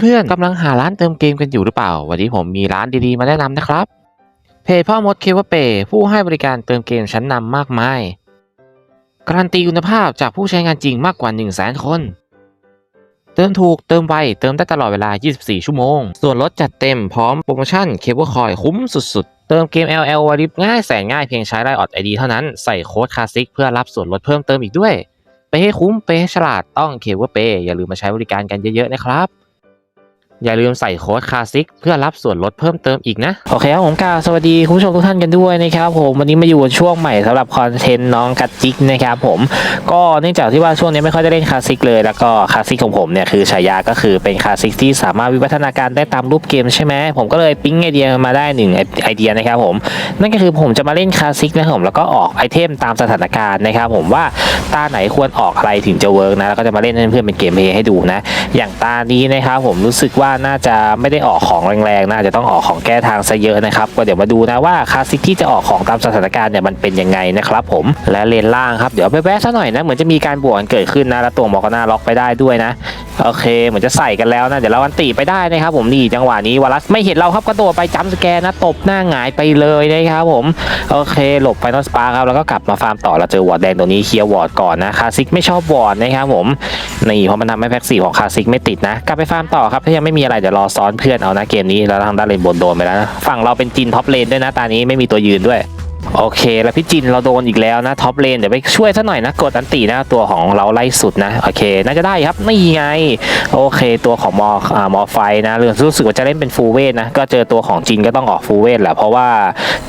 เพื่อนๆกำลังหาร้านเติมเกมกันอยู่หรือเปล่า วันนี้ผมมีร้านดีๆมาแนะนำนะครับ เพจพ่อมดเคเวเปผู้ให้บริการเติมเกมชั้นนำมากมาย การันตีคุณภาพจากผู้ใช้งานจริงมากกว่า 1 0 0 0 0แสนคน เติมถูกเติมไว เติมได้ตลอดเวลา 24 ชั่วโมง ส่วนลดจัดเต็มพร้อมโปรโมชั่นเคเบิลคอยคุ้มสุดๆ เติมเกม LL วาริบง่ายแสนง่ายเพียงใช้ไลน์ออดไอดีเท่านั้นใส่โค้ดคาซิกเพื่อรับส่วนลดเพิ่มเติมอีกด้วย ไปให้คุ้มไปให้ฉลาดต้องเคเบิลเปอย่าลืมมาใช้บริการกันเยอะๆนะครับ อย่าลืมใส่โค้ดคาซิกเพื่อรับส่วนลดเพิ่มเติมอีกนะ โอเคครับผมกาวสวัสดีคุณผู้ชมทุกท่านกันด้วยนะครับผมวันนี้มาอยู่ในช่วงใหม่สำหรับคอนเทนต์น้องกัดจิกนะครับผมก็เนื่องจากที่ว่าช่วงนี้ไม่ค่อยได้เล่นคลาสสิกเลย แล้วก็คลาสสิกของผมเนี่ยคือฉายาก็คือเป็นคลาสสิกที่สามารถวิวัฒนาการได้ตามรูปเกมใช่ไหมผมก็เลยปิ๊งไอเดียมาได้หนึ่งไอเดียนะครับผมนั่นก็คือผมจะมาเล่นคลาสสิกนะครับผมแล้วก็ออกไอเทมตามสถานการณ์นะครับผมว่าตาไหนควรออกอะไรถึงจะเวิร์กนะแล้วก็จะมาเล่นให้เพื่อนเป็นเกมเพลย์ให้ดูนะอย่างตานี้นะครับผมรู้สึกว่าน่าจะไม่ได้ออกของแรงๆน่าจะต้องออกของแก้ทางซะเยอะนะครับก็เดี๋ยวมาดูนะว่าคลาสสิกที่จะออกของตามสถานการณ์เนี่ยมันเป็นยังไงนะครับผมและเลนล่างครับเดี๋ยวไปแวะซะหน่อยนะเหมือนจะมีการบวกกันเกิดขึ้นนะแล้วตัวหมอกก็น่าล็อกไปได้ด้วยนะโอเคเหมือนจะใส่กันแล้วนะเดี๋ยวเราอันตีไปได้นะครับผมนี่จังหวะนี้วารัสไม่เห็นเราครับกระโดดไปจัมป์สแกนนะตบหน้าหงายไปเลยนะครับผมโอเคหลบไฟนอลสปาร์ครับแล้วก็กลับมาฟาร์มต่อเราเจอวอร์ดแดงตัวนี้เคลียร์วอร์ดก่อนนะคาสสิกไม่ชอบวอร์ดนะครับผมนี่เพราะมันทำให้แพ็กสี่ของคาสสิกไม่ติดนะกลับไปฟาร์มต่อครับถ้ายังไม่มีอะไรเดี๋ยวรอซ้อนเพื่อนเอานะเกมนี้แล้วทางด้านเลนบนโดนไปแล้วนะฝั่งเราเป็นจินท็อปเลนด้วยนะตานี้ไม่มีตัวยืนด้วย โอเค แล้วพี่จินเราโดนอีกแล้วนะท็อปเลนเดี๋ยวไปช่วยซะหน่อยนะกดอันตีนะตัวของเราไล่สุดนะโอเค น่าจะได้ครับนี่ไงโอเค ตัวของมออมอไฟนะเรื่องรู้สึกว่าจะเล่นเป็นฟูเวทนะก็เจอตัวของจินก็ต้องออกฟูเวทแหละเพราะว่า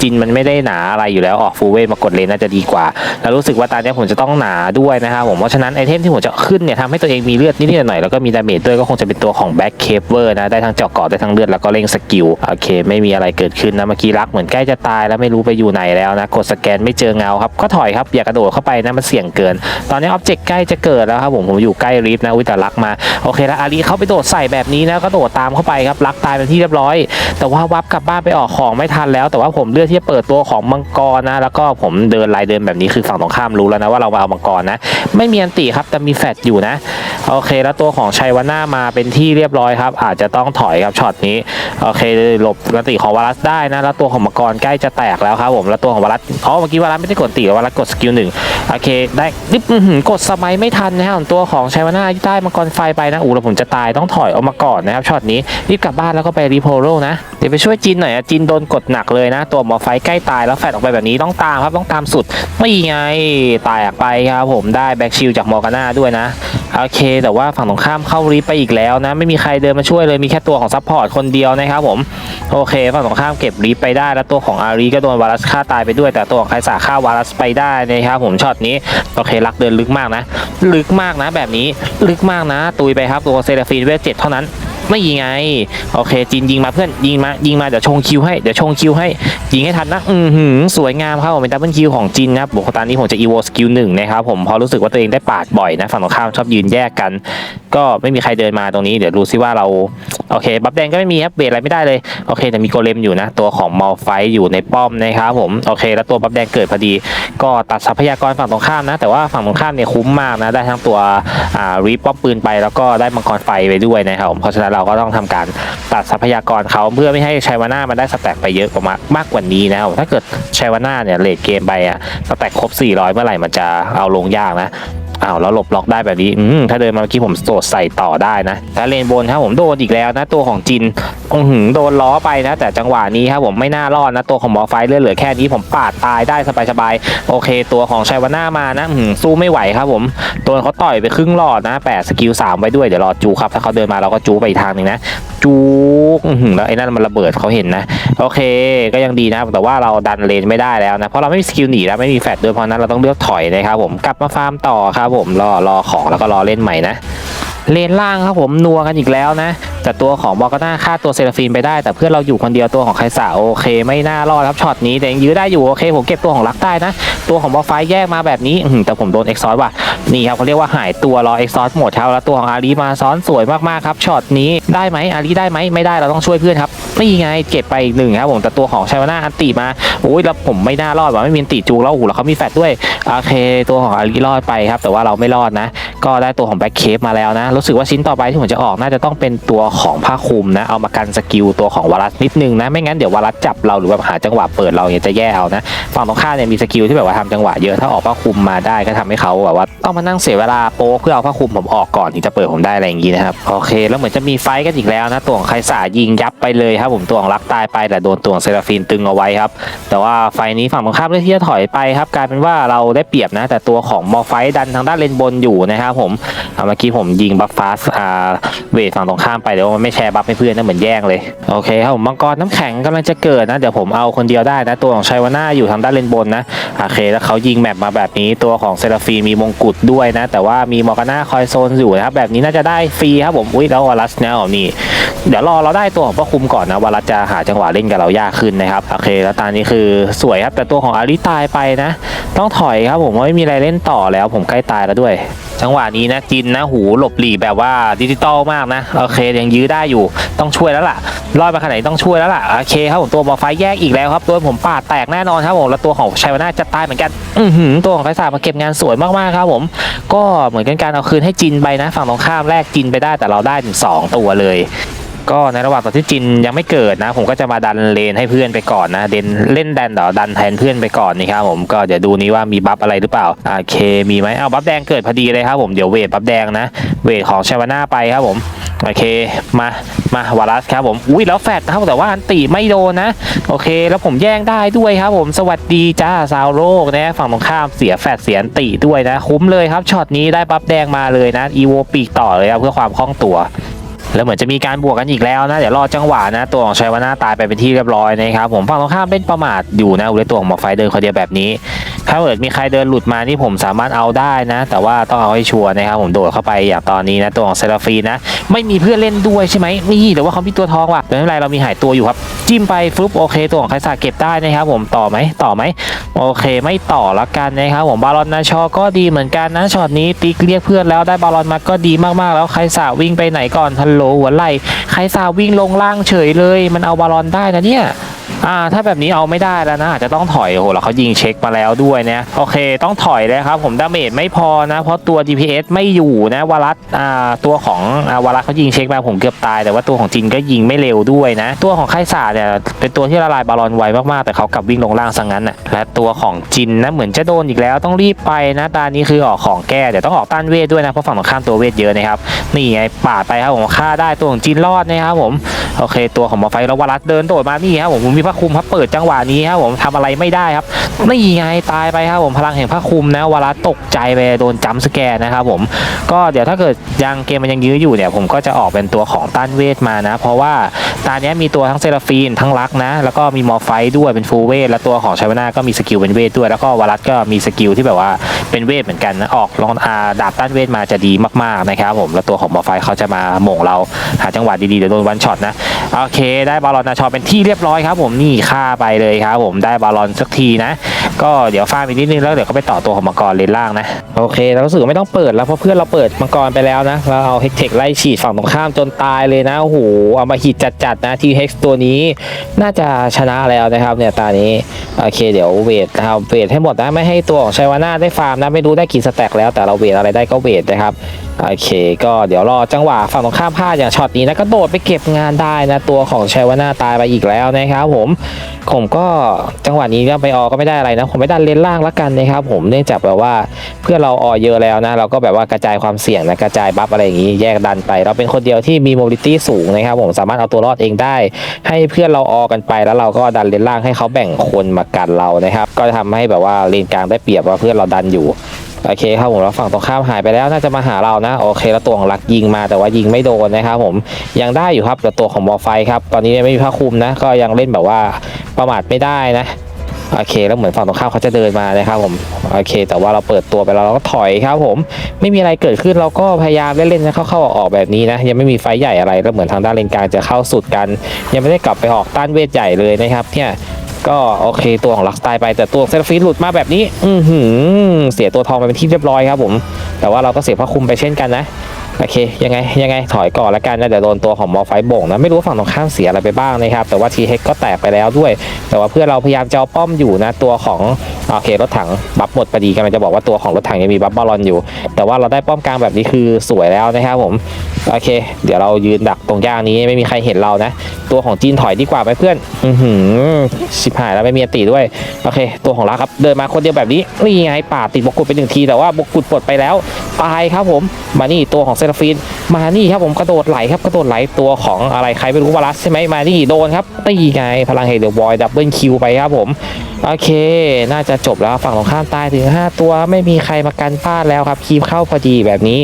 จินมันไม่ได้หนาอะไรอยู่แล้วออกฟูเวทมากดเลนน่าจะดีกว่า แล้วรู้สึกว่าตอนนี้ผมจะต้องหนาด้วยนะครับผมเพราะฉะนั้นไอเทมที่ผมจะขึ้นเนี่ยทำให้ตัวเองมีเลือดนิดหน่อยแล้วก็มีดาเมจด้วยก็คงจะเป็นตัวของแบ็คเคเวอร์นะได้ทั้งเจาะกาะได้ทั้งเลือดแล้วก็เร่งสกิลโอเค ไม่มีอะไรเกิดขึ้นนะเมื่อกี้รักเหมือนใกล้จะตายแล้วไม่รู้ไปอยู่ไหนแล้วนะกดสแกนไม่เจอเงาครับก็ถอยครับอย่ากระโดดเข้าไปนะมันเสี่ยงเกิน ตอนนี้ออบเจกต์ใกล้จะเกิดแล้วครับผมผมอยู่ใกล้รีฟนะวิต่รักมาโอเคแล้วอารีเขาไปโดดใส่แบบนี้นะก็โดดตามเข้าไปครับรักตายเป็นที่เรียบร้อย แต่ว่าวับกลับบ้านไปออกของไม่ทันแล้ว แต่ว่าผมเลือกที่จะเปิดตัวของมังกรนะ แล้วก็ผมเดินลายเดินแบบนี้คือฝั่งตรงข้ามรู้แล้วนะว่าเรามาเอามังกรนะ ไม่มีอันติครับแต่มีแฟดอยู่นะโอเค แล้วตัวของชัยวาน่ามาเป็นที่เรียบร้อยครับ อาจจะต้องถอยครับช็อตนี้โอเคหลบอันติของวารัสได้นะ แล้วตัวของมังกรใกล้จะแตกแล้วครับผมแล้วตัวของวารัสอ๋อเมื่อกี้วารัสไม่ได้กดติวารัสกดสกิลหนึ่งโอเคได้ดิบกดสมัยไม่ทันนะครับตัวของชัยวานาที่ได้มังกรไฟไปนะอู้แล้วผมจะตายต้องถอยออกมาก่อนนะครับช็อตนี้รีบกลับบ้านแล้วก็ไปรีโพโรนะเดี๋ยวไปช่วยจินหน่อยจินโดนกดหนักเลยนะ ตัวหมอไฟใกล้ตายแล้วแฟดออกไปแบบนี้ต้องตามครับต้องตามสุดไม่ไงตายออกไปครับผมได้แบ็กชิลจากมอร์กาน่าด้วยนะ โอเค แต่ว่าฝั่งตรงข้ามเข้ารีไปอีกแล้วนะ ไม่มีใครเดินมาช่วยเลยมีแค่ตัวของซัพพอร์ตคนเดียวนะครับผมโอเค ฝั่งตรงข้ามเก็บรีไปได้แล้วตัวของอารีก็โดนวารัสฆ่าตายไปด้วย แต่ตัวของไคสาฆ่าวารัสไปได้นะครับผมช็อตนี้โอเครักเดินลึกมากนะ ลึกมากนะ แบบนี้ลึกมากนะ ตุยไปครับตัวเซราฟีนเวทเจ็ดเท่านั้น ไม่ยิงไง โอเคจินยิงมาเพื่อนยิงมายิงมาเดี๋ยวชงคิวให้เดี๋ยวชงคิวให้ยิงให้ทันนะอือหือสวยงามครับผมเป็นดับเบิลคิวของจินนะครับบุคตอนนี้ผมจะอีโวสกิลหนึ่งนะครับผมพอรู้สึกว่าตัวเองได้ปาดบ่อยนะฝั่งตรงข้ามชอบยืนแยกกัน ก็ไม่มีใครเดินมาตรงนี้เดี๋ยวดูซิว่าเราโอเคบัฟแดงก็ไม่มีครับเบรอะไรไม่ได้เลยโอเคแต่มีโกเลมอยู่นะ ตัวของมอลไฟอยู่ในป้อมนะครับผมโอเค แล้วตัวบัฟแดงเกิดพอดี ก็ตัดทรัพยากรฝั่งตรงข้ามนะ แต่ว่าฝั่งตรงข้ามเนี่ยคุ้มมากนะได้ทั้งตัวอ่ารีป้อมปืนไปแล้วก็ได้มังกรไฟไปด้วยนะครับผมเพราะฉะนั้นเราก็ต้องทำการตัดทรัพยากรเขาเพื่อไม่ให้ชัยวาน่ามันได้สแต็กไปเยอะกว่ามากมากกว่านี้นะครับถ้าเกิดชัยวาน่าเนี่ยเลทเกมไปอะสแต็กครบ 400 เมื่อไหร่มันจะเอาลงยากนะอ้าวแล้วหลบล็อกได้แบบนี้อืถ้าเดินมาเมื่อกี้ผมโสดใส่ต่อได้นะแล้าเลนบนครับผมโดนอีกแล้วนะตัวของจิน อือหือโดนล้อไปนะ แต่จังหวะนี้ครับผมไม่น่ารอดนะ ตัวของหมอไฟเลือดเหลือแค่นี้ผมปาดตายได้สบายๆ โอเค ตัวของชัยวาน่ามานะหือสู้ไม่ไหวครับผมตัวเขาต่อยไปครึ่งหลอดนะแปดสกิลสามไว้ด้วย เดี๋ยวรอจูครับ ถ้าเขาเดินมาเราก็จูไปอีกทางหนึ่งนะ จูหือแล้วไอ้นั่นมันระเบิดเขาเห็นนะ โอเค ก็ยังดีนะ แต่ว่าเราดันเลนไม่ได้แล้วนะ เพราะเราไม่มีสกิลหนีแล้วไม่มีแฟดด้วยเพราะนั้นเราต้องเลือกถอยนะครับผมกลับมาฟาร์มต่อครับผมรอรอของแล้วก็รอเล่นใหม่นะเลนล่างครับผมนัวกันอีกแล้วนะ แต่ตัวของบอกก็น่าฆ่าตัวเซราฟีนไปได้ แต่เพื่อนเราอยู่คนเดียวตัวของไคสาโอเค ไม่น่ารอดครับช็อตนี้แต่ยังยื้อได้อยู่โอเคผมเก็บตัวของลักได้นะ ตัวของบอไฟแยกมาแบบนี้แต่ผมโดนเอ็กซอสว่ะนี่ครับเขาเรียกว่าหายตัวรอเอ็กซอสหมดเท้าแล้วตัวของอารีมาซ้อนสวยมากๆครับช็อตนี้ได้ไหมอารีได้ไหมไม่ได้เราต้องช่วยเพื่อนครับ นี่ไงเก็บไปอีกหนึ่งครับผมแต่ตัวของชาวนาอันติมาโอ้ยแล้วผมไม่น่ารอดว่ะไม่มีติจูแล้วโอ้โหแล้วเขามีแฟดด้วยโอเค ตัวของอารีรอดไปครับ แต่ว่าเราไม่รอดนะ ก็ได้ตัวของแบ็คเคปมาแล้วนะ รู้สึกว่าชิ้นต่อไปที่ผมจะออกน่าจะต้องเป็นตัวของผ้าคลุมนะ เอามากันสกิลตัวของวารัสนิดนึงนะ ไม่งั้นเดี๋ยววารัสจับเราหรือแบบหาจังหวะเปิดเราเนี่ยจะแย่เอานะฝั่งตรงข้ามเนี่ยมีสกิลที่แบบว่าทำจังหวะเยอะถ้าออกผ้าคลุมมาได้ก็ทำให้เขาแบบว่าต้องมานั่งเสียเวลาโป๊กเพื่อเอาผ้าคลุมผมออกก่อนถึงจะเปิดผมได้อะไรอย่างงี้นะครับโอเค แล้วเหมือนจะมีไฟกันอีกแล้วนะตัวของไคสายิงยับไปเลยครับผมตัวของรักตายไปแต่โดนตัวของเซราฟินตึงเอาไว้ครับ แต่ว่าไฟนี้ฝั่งตรงข้ามเลือกที่จะถอยไปครับกลายเป็นว่าเราได้เปรียบนะ แต่ตัวของมอไฟดันทางด้านเลนบนอยู่นะครับผม อ่าเมื่อกี้ผมยิงบัฟฟาสอ่าเวทฝั่งตรงข้ามไปเดี๋ยวมันไม่แชร์บัฟให้เพื่อนนะเหมือนแย่งเลยโอเคครับผมมังกรน้ำแข็งกำลังจะเกิดนะเดี๋ยวผมเอาคนเดียวได้นะตัวของชัยวาน่าอยู่ทางด้านเลนบนนะโอเคแล้วเขายิงแมปมาแบบนี้ตัวของเซราฟีมีมงกุฎด้วยนะ แต่ว่ามีมอร์กาน่าคอยโซนอยู่นะครับแบบนี้น่าจะได้ฟรีครับผมอุ้ยแล้ววอลัสเนี่ยนี่เดี๋ยวรอเราได้ตัวของพระคุมก่อนนะวารัสจะหาจังหวะเล่นกับเรายากขึ้นนะครับโอเคแล้วตอนนี้คือสวยครับแต่ตัวของอาริตายไปนะ ต้องถอยครับผมไม่มีอะไรเล่นต่อแล้วผมใกล้ตายแล้วด้วย จังหวะนี้นะจินนะหูหลบหลีกแบบว่าดิจิตอลมากนะโอเคยังยื้อได้อยู่ต้องช่วยแล้วล่ะรอดมาขนาดนี้ต้องช่วยแล้วล่ะโอเคครับผมตัวบอลไฟแยกอีกแล้วครับตัวผมปาดแตกแน่นอนครับผมแล้วตัวของชัยวนาจะตายเหมือนกันอือหือตัวของไฟสามาเก็บงานสวยมากๆครับผม ก็เหมือนกันการเอาคืนให้จินไปนะ ฝั่งตรงข้ามแรกจินไปได้แต่เราได้ถึงสองตัวเลย ก็ในระหว่างตอนที่จินยังไม่เกิดนะ ผมก็จะมาดันเลนให้เพื่อนไปก่อนนะเดนเล่นแดนเดี๋ยวดันแทนเพื่อนไปก่อนนี่ครับผมก็เดี๋ยวดูนี้ว่ามีบัฟอะไรหรือเปล่าโอเคมีไหมเอาบัฟแดงเกิดพอดีเลยครับผมเดี๋ยวเวทบัฟแดงนะ เวทของชาวนาไปครับผมโอเคมามาวารัสครับผมอุ้ยแล้วแฟดนะครับแต่ว่าอันติไม่โดนนะโอเค แล้วผมแย่งได้ด้วยครับผมสวัสดีจ้าซาวโรกนะฝั่งตรงข้ามเสียแฟดเสียอันติด้วยนะ คุ้มเลยครับช็อตนี้ได้บัฟแดงมาเลยนะอีโวปีกต่อเลยครับเพื่อความคล่องตัว แล้วเหมือนจะมีการบวกกันอีกแล้วนะ เดี๋ยวรอจังหวะนะ ตัวของชัยวาน่าตายไปเป็นที่เรียบร้อยนะครับผมฝั่งตรงข้ามเป็นประมาทอยู่นะอุเลตัวของหมอไฟเดินคนเดียวแบบนี้ ถ้าเกิดมีใครเดินหลุดมานี่ผมสามารถเอาได้นะ แต่ว่าต้องเอาให้ชัวร์นะครับผมโดดเข้าไปอย่างตอนนี้นะตัวของเซราฟีนะ ไม่มีเพื่อนเล่นด้วยใช่ไหมนี่แต่ว่าเขามีตัวทองว่ะแต่ไม่เป็นไรเรามีหายตัวอยู่ครับจิ้มไปฟลุปโอเค ตัวของไคสาเก็บได้นะครับผมต่อไหมต่อไหมโอเค ไม่ต่อละกันนะครับผมบาลอนนาชอก็ดีเหมือนกันนะช็อตนี้ติ๊กเรียกเพื่อนแล้วได้บาลอนมาก็ดีมากๆ แล้วไคสาวิ่งไปไหนก่อนฮัลโหลหัวไหล่ไคซาวิ่งลงล่างเฉยเลย มันเอาบอลอนได้นะเนี่ย อ่าถ้าแบบนี้เอาไม่ได้แล้วนะอาจจะต้องถอยโอ้โหแล้วเขายิงเช็คมาแล้วด้วยนะโอเค ต้องถอยเลยครับผมดาเมจไม่พอนะเพราะตัว DPS ไม่อยู่นะวารัสอ่าตัวของอ่าวารัสเขายิงเช็คมาผมเกือบตายแต่ว่าตัวของจินก็ยิงไม่เร็วด้วยนะ ตัวของไคสาเนี่ยเป็นตัวที่ละลายบาลอนไวมากๆแต่เขากลับวิ่งลงล่างซะงั้นน่ะและตัวของจินนะเหมือนจะโดนอีกแล้วต้องรีบไปนะตานี้คือออกของแก้เดี๋ยวต้องออกต้านเวทด้วยนะเพราะฝั่งตรงข้ามตัวเวทเยอะนะครับนี่ไงปาดไปครับผมฆ่าได้ตัวของจินรอดนะครับผม โอเค ตัวของหมอไฟแล้ววารัสเดินโดดมานี่ครับผมมีพระคุมครับเปิดจังหวะนี้ครับผมทำอะไรไม่ได้ครับนี่ไงตายไปครับผมพลังแห่งพระคุมนะวารัสตกใจไปโดนจัมสแกรนะครับผมก็เดี๋ยวถ้าเกิดยังเกมมันยังยื้ออยู่เนี่ยผมก็จะออกเป็นตัวของต้านเวทมานะ เพราะว่าตาเนี้ยมีตัวทั้งเซราฟีนทั้งลักนะ แล้วก็มีมอไฟด้วยเป็นฟูลเวทและตัวของชาวนาก็มีสกิลเป็นเวทด้วย แล้วก็วารัสก็มีสกิลที่แบบว่าเป็นเวทเหมือนกันนะออกลองอาดาบต้านเวทมาจะดีมากๆนะครับผมแล้วตัวของมอไฟเขาจะมาหม่งเราหาจังหวะดีๆเดี๋ยวโดนวันช็อตนะโอเค ได้บอลลอนนาชอเป็นที่เรียบร้อยครับผมนี่ฆ่าไปเลยครับผมได้บอลลอนสักทีนะ ก็เดี๋ยวฟาร์มอีกนิดนึงแล้วเดี๋ยวก็ไปต่อตัวของมังกรเลนล่างนะโอเคเรารู้สึกไม่ต้องเปิดแล้วเพราะเพื่อนเราเปิดมังกรไปแล้วนะเราเอาเฮกเทคไล่ฉีดฝั่งตรงข้ามจนตายเลยนะโอ้โหเอามาหิดจัดๆนะทีเฮกตัวนี้น่าจะชนะแล้วนะครับเนี่ยตานี้โอเคเดี๋ยวเวทนะครับเวทให้หมดนะไม่ให้ตัวของชัยวาน่าได้ฟาร์มนะไม่รู้ได้กี่สแต็กแล้วแต่เราเวทอะไรได้ก็เวทนะครับโอเค ก็เดี๋ยวรอจังหวะฝั่งตรงข้ามพลาดอย่างช็อตนี้นะก็โดดไปเก็บงานได้นะตัวของชัยวาน่าตายไปอีกแล้วนะครับผมผมก็จังหวะนี้ก็ไปออก็ไม่ได้อะไรนะผมไม่ดันเลนล่างละกันนะครับผมเนื่องจากแบบว่าเพื่อนเราออเยอะแล้วนะ เราก็แบบว่ากระจายความเสี่ยงนะกระจายบัฟอะไรอย่างนี้แยกดันไป เราเป็นคนเดียวที่มีโมบิลิตี้สูงนะครับผมสามารถเอาตัวรอดเองได้ ให้เพื่อนเราออกันไปแล้วเราก็ดันเลนล่างให้เขาแบ่งคนมากันเรานะครับ ก็ทำให้แบบว่าเลนกลางได้เปรียบว่าเพื่อนเราดันอยู่โอเคครับผมแล้วฝั่งตรงข้ามหายไปแล้วน่าจะมาหาเรานะโอเคแล้วตัวของลักยิงมาแต่ว่ายิงไม่โดนนะครับผมยังได้อยู่ครับแต่ตัวของมอไฟครับตอนนี้ไม่มีผ้าคลุมนะ ก็ยังเล่นแบบว่าประมาทไม่ได้นะ โอเค แล้วเหมือนฝั่งตรงข้ามเขาจะเดินมานะครับผมโอเค แต่ว่าเราเปิดตัวไปแล้วเราก็ถอยครับผม ไม่มีอะไรเกิดขึ้นเราก็พยายามเล่นๆนะเข้าๆออกแบบนี้นะยังไม่มีไฟใหญ่อะไรแล้วเหมือนทางด้านเลนกลางจะเข้าสุดกัน ยังไม่ได้กลับไปออกต้านเวทใหญ่เลยนะครับเนี่ยก็โอเคตัวของลักสไตล์ไปแต่ตัวเซลฟีหลุดมาแบบนี้ อือหือเสียตัวทองไปเป็นที่เรียบร้อยครับผม แต่ว่าเราก็เสียพระคุมไปเช่นกันนะ โอเคยังไงยังไงถอยก่อนละกันนะเดี๋ยวโดนตัวของมอไฟบ่งนะไม่รู้ฝั่งตรงข้ามเสียอะไรไปบ้างนะครับแต่ว่าทีเฮกก็แตกไปแล้วด้วย แต่ว่าเพื่อเราพยายามจะเอาป้อมอยู่นะตัวของโอเครถถังบัฟหมดพอดีกำลังจะบอกว่าตัวของรถถังยังมีบัฟบอลลอนอยู่ แต่ว่าเราได้ป้อมกลางแบบนี้คือสวยแล้วนะครับผม โอเค เดี๋ยวเรายืนดักตรงย่างนี้ไม่มีใครเห็นเรานะ ตัวของจีนถอยดีกว่าไหมเพื่อน อือหือชิบหายแล้วไม่มีอติด้วย โอเค ตัวของเราครับเดินมาคนเดียวแบบนี้ นี่ไงป่าดติดบกกุดไปหนึ่งทีแต่ว่าบกกุดปลดไปแล้ว ตายครับผม มานี่ตัวของเซราฟิน มานี่ครับผมกระโดดไหลครับกระโดดไหลตัวของอะไรใครไม่รู้วารัสใช่ไหมมานี่โดนครับตีไงพลังเฮเดอร์บอยดับเบิลคิวไปครับผมโอเค น่าจะจบแล้วฝั่งตรงข้ามตายถึง 5 ตัวไม่มีใครมากันพลาดแล้วครับคีบเข้าพอดีแบบนี้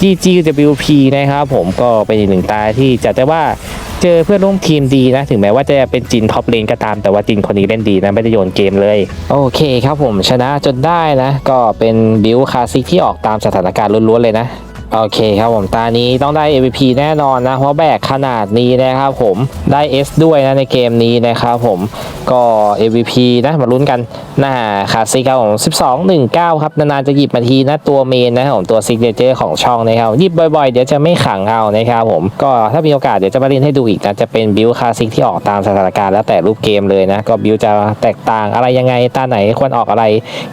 GGWP นะครับผมก็เป็นอีกหนึ่งตาที่จะได้ว่าเจอเพื่อนร่วมทีมดีนะ ถึงแม้ว่าจะเป็นจินท็อปเลนก็ตามแต่ว่าจินคนนี้เล่นดีนะ ไม่ได้โยนเกมเลย โอเคครับผมชนะจนได้นะ ก็เป็นบิวคาสสิกที่ออกตามสถานการณ์ล้วนๆเลยนะ โอเคครับผมตานี้ต้องได้ MVP แน่นอนนะ เพราะแบกขนาดนี้นะครับผมได้ S ด้วยนะในเกมนี้นะครับผมก็ MVP นะมาลุ้นกันหน้าคาสสิครับผม12 19 ครับ นานๆจะหยิบมาทีนะตัวเมนนะครับผมตัวซิกเนเจอร์ของช่องนะครับหยิบบ่อยๆ เดี๋ยวจะไม่ขังเอานะครับผมก็ถ้ามีโอกาสเดี๋ยวจะมาเล่นให้ดูอีกนะจะเป็นบิวคาสสิกที่ออกตามสถานการณ์แล้วแต่รูปเกมเลยนะ ก็บิวจะแตกต่างอะไรยังไงตาไหนควรออกอะไร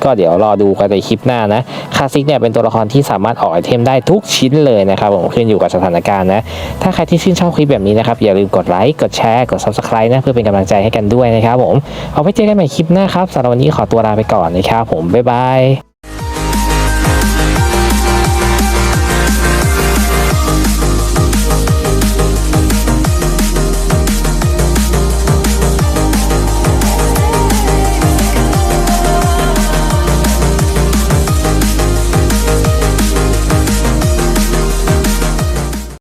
ก็เดี๋ยวรอดูกันในคลิปหน้านะคาสสิกเนี่ยเป็นตัวละครที่สามารถออกไอเทมได้ทุกชิ้นเลยนะครับผมขึ้นอยู่กับสถานการณ์นะ ถ้าใครที่ชื่นชอบคลิปแบบนี้นะครับอย่าลืมกดไลค์กดแชร์กด subscribe นะเพื่อเป็นกำลังใจให้กันด้วยนะครับผมเอาไว้เจอกันใหม่คลิปหน้าครับสำหรับวันนี้ขอตัวลาไปก่อนนะครับผมบ๊ายบาย